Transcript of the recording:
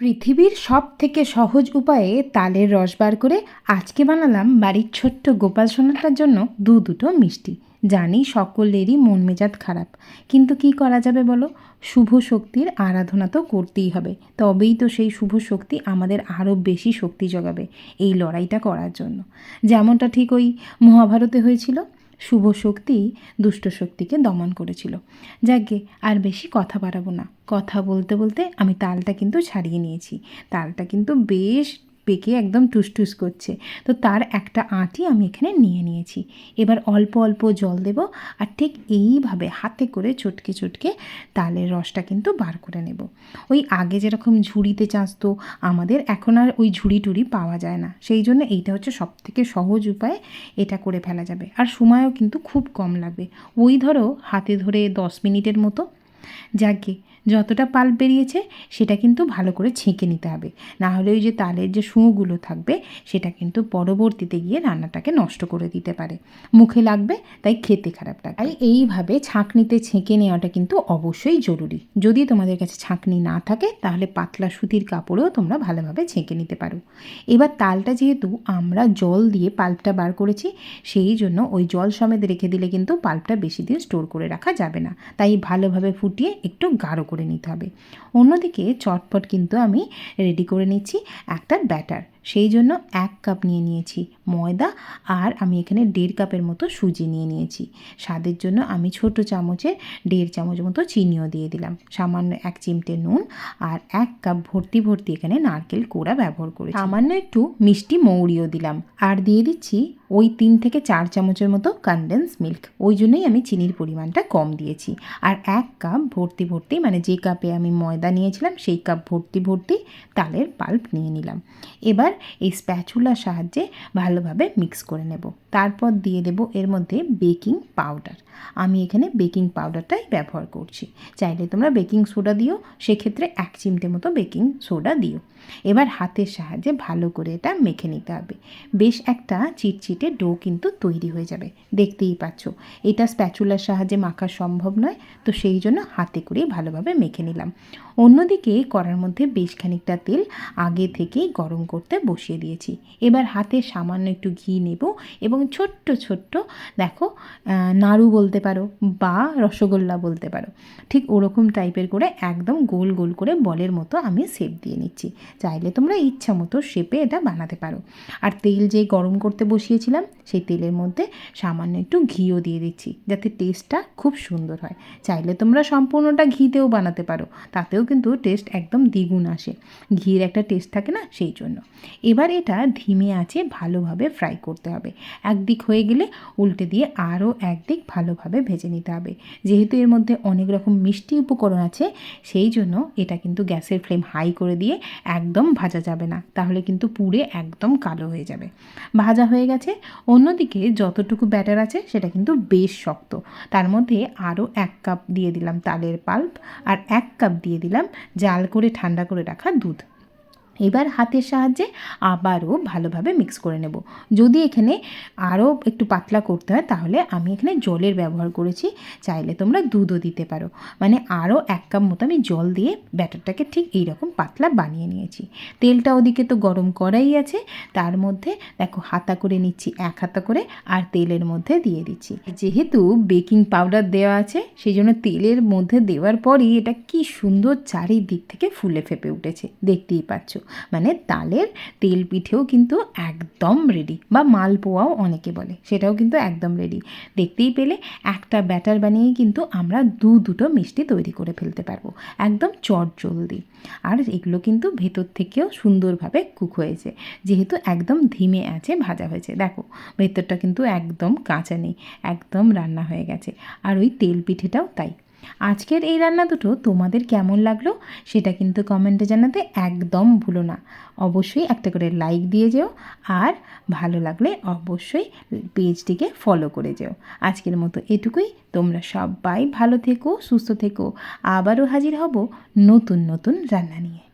পৃথিবীর সব থেকে সহজ উপায়ে তালের রস বার করে আজকে বানালাম বাড়ির ছোট্ট গোপাল সোনাটার জন্য দু দুটো মিষ্টি। জানি সকলেরই মন মেজাজ খারাপ, কিন্তু কি করা যাবে বলো? শুভ শক্তির আরাধনা তো করতেই হবে, তবেই তো সেই শুভ শক্তি আমাদের আরও বেশি শক্তি জোগাবে এই লড়াইটা করার জন্য। যেমনটা ঠিক ওই মহাভারতে হয়েছিল শুভ শক্তি দুষ্ট শক্তিকে দমন করেছিল। যাকে আর বেশি কথা বাড়াবো না। কথা বলতে বলতে আমি তালটা কিন্তু ছাড়িয়ে নিয়েছি। তালটা কিন্তু বেশ পেকে একদম টুসটুস করছে। তো তার একটা আঁটি আমি এখানে নিয়ে নিয়েছি। এবার অল্প অল্প জল দেব আর ঠিক এইভাবে হাতে করে চটকে চটকে তালের রসটা কিন্তু বার করে নেব। ওই আগে যেরকম ঝুড়িতে চাঁচতো আমাদের এখন আর ওই ঝুড়ি টুড়ি পাওয়া যায় না। সেই জন্য এইটা হচ্ছে সব থেকে সহজ উপায়, এটা করে ফেলা যাবে। আর সময়ও কিন্তু খুব কম লাগবে। ওই ধরো হাতে ধরে দশ মিনিটের মতো। যাকে যতটা পাল্প বেরিয়েছে, সেটা কিন্তু ভালো করে ছেঁকে নিতে হবে। না হলে ওই যে তালের যে শুঁগুলো থাকবে, সেটা কিন্তু পরবর্তীতে গিয়ে রান্নাটাকে নষ্ট করে দিতে পারে। মুখে লাগবে, তাই খেতে খারাপ লাগে তাই এইভাবে ছাঁকনিতে ছেঁকে নেওয়াটা কিন্তু অবশ্যই জরুরি। যদি তোমাদের কাছে ছাঁকনি না থাকে, তাহলে পাতলা সুতির কাপড়েও তোমরা ভালোভাবে ছেঁকে নিতে পারো। এবার তালটা যেহেতু আমরা জল দিয়ে পাল্পটা বার করেছি, সেই জন্য ওই জল সমেত রেখে দিলে কিন্তু পাল্পটা বেশি দিন স্টোর করে রাখা যাবে না। তাই ভালোভাবে ফুটিয়ে একটু গাঢ় করে নিতে হবে। অন্যদিকে চটপট কিন্তু আমি রেডি করে নিচ্ছি একটা ব্যাটার সেই জন্য এক কাপ নিয়ে নিয়েছি ময়দা আর আমি এখানে দেড় কাপের মতো সুজি নিয়ে নিয়েছি। স্বাদের জন্য আমি ছোট চামচে দেড় চামচ মতো চিনিও দিয়ে দিলাম। সামান্য এক চিমটে নুন আর এক কাপ ভর্তি ভর্তি এখানে নারকেল কোড়া ব্যবহার করে সামান্য একটু মিষ্টি মৌরিও দিলাম আর দিয়ে দিচ্ছি ওই তিন থেকে চার চামচের মতো কনডেন্স মিল্ক ওই জন্যই আমি চিনির পরিমাণটা কম দিয়েছি। আর এক কাপ ভর্তি ভর্তি মানে যে কাপে আমি ময়দা নিয়েছিলাম সেই কাপ ভর্তি ভর্তি তালের পাল্প নিয়ে নিলাম। এবার এই স্প্যাচুলার সাহায্যে ভালোভাবে মিক্স করে নেব। তারপর দিয়ে দেব এর মধ্যে বেকিং পাউডার। আমি এখানে বেকিং পাউডারটাই ব্যবহার করছি। চাইলে তোমরা বেকিং সোডা দিও, সেক্ষেত্রে এক চিমটে মতো বেকিং সোডা দিও। এবার হাতের সাহায্যে ভালো করে এটা মেখে নিতে হবে। বেশ একটা চিটচিটে ডো কিন্তু তৈরি হয়ে যাবে। দেখতেই পাচ্ছ, এটা স্প্যাচুলার সাহায্যে মাখা সম্ভব নয়, তো সেই জন্য হাতে করে ভালোভাবে মেখে নিলাম। অন্যদিকে করার মধ্যে বেশ খানিকটা তেল আগে থেকেই গরম করতে বসিয়ে দিয়েছি। এবার হাতে সামান্য একটু ঘি নেব এবং ছোট্ট ছোট্ট, দেখো নাড়ু বলতে পারো বা রসগোল্লা বলতে পারো। ঠিক ওরকম টাইপের করে একদম গোল গোল করে বলের মতো আমি শেপ দিয়ে নিচ্ছি। চাইলে তোমরা ইচ্ছা মতো শেপে এটা বানাতে পারো। আর তেল যে গরম করতে বসিয়েছিলাম, সেই তেলের মধ্যে সামান্য একটু ঘিও দিয়ে দিচ্ছি যাতে টেস্টটা খুব সুন্দর হয়। চাইলে তোমরা সম্পূর্ণটা ঘিতেও বানাতে পারো, তাতেও কিন্তু টেস্ট একদম দ্বিগুণ আসে। ঘির একটা টেস্ট থাকে না, সেই জন্য। এবার এটা ধিমে আছে ভালোভাবে ফ্রাই করতে হবে। একদিক হয়ে গেলে উল্টে দিয়ে আরও একদিক ভালোভাবে ভেজে নিতে হবে। যেহেতু এর মধ্যে অনেক রকম মিষ্টি উপকরণ আছে, সেই জন্য এটা কিন্তু গ্যাসের ফ্লেম হাই করে দিয়ে একদম ভাজা যাবে না। তাহলে কিন্তু পুড়ে একদম কালো হয়ে যাবে। ভাজা হয়ে গেছে। অন্যদিকে যতটুকু ব্যাটার আছে, সেটা কিন্তু বেশ শক্ত। তার মধ্যে আরও এক কাপ দিয়ে দিলাম তালের পাল্প আর এক কাপ দিয়ে দিলাম জাল করে ঠান্ডা করে রাখা দুধ। এবার হাতের সাহায্যে আবারও ভালোভাবে মিক্স করে নেব। যদি এখানে আরও একটু পাতলা করতে হয়, তাহলে আমি এখানে জলের ব্যবহার করেছি। চাইলে তোমরা দুধও দিতে পারো। মানে আরও এক কাপ মতো আমি জল দিয়ে ব্যাটারটাকে ঠিক এই রকম পাতলা বানিয়ে নিয়েছি। তেলটা ওদিকে তো গরম করাই আছে। তার মধ্যে দেখো হাতা করে নিচ্ছি, এক হাতা করে, আর তেলের মধ্যে দিয়ে দিচ্ছি। যেহেতু বেকিং পাউডার দেওয়া আছে সেই জন্য তেলের মধ্যে দেওয়ার পরই এটা কি সুন্দর চারিদিক থেকে ফুলে ফেপে উঠেছে। দেখতেই পাচ্ছ। মানে তালের তেল পিঠেও কিন্তু একদম রেডি বা মালপোয়াও অনেকে বলে, সেটাও কিন্তু একদম রেডি দেখতেই পেলে একটা ব্যাটার বানিয়ে কিন্তু আমরা দু দুটো মিষ্টি তৈরি করে ফেলতে পারব, একদম চট জলদি। আর এগুলো কিন্তু ভেতর থেকেও সুন্দরভাবে কুক হয়েছে, যেহেতু একদম ধিমে আছে, ভাজা হয়েছে। দেখো, ভেতরটা কিন্তু একদম কাঁচা নেই, একদম রান্না হয়ে গেছে। আর ওই তেল পিঠেটাও তাই। আজকের এই রান্না দুটো তোমাদের কেমন লাগল সেটা কিন্তু কমেন্টে জানাতে একদম ভুলো না। অবশ্যই একটা করে লাইক দিয়ে যেও আর ভালো লাগলে অবশ্যই পেজটিকে ফলো করে যেও। আজকের মতো এটুকুই, তোমরা সবাই ভালো থেকো, সুস্থ থেকো, আবারও হাজির হব নতুন নতুন রান্না নিয়ে।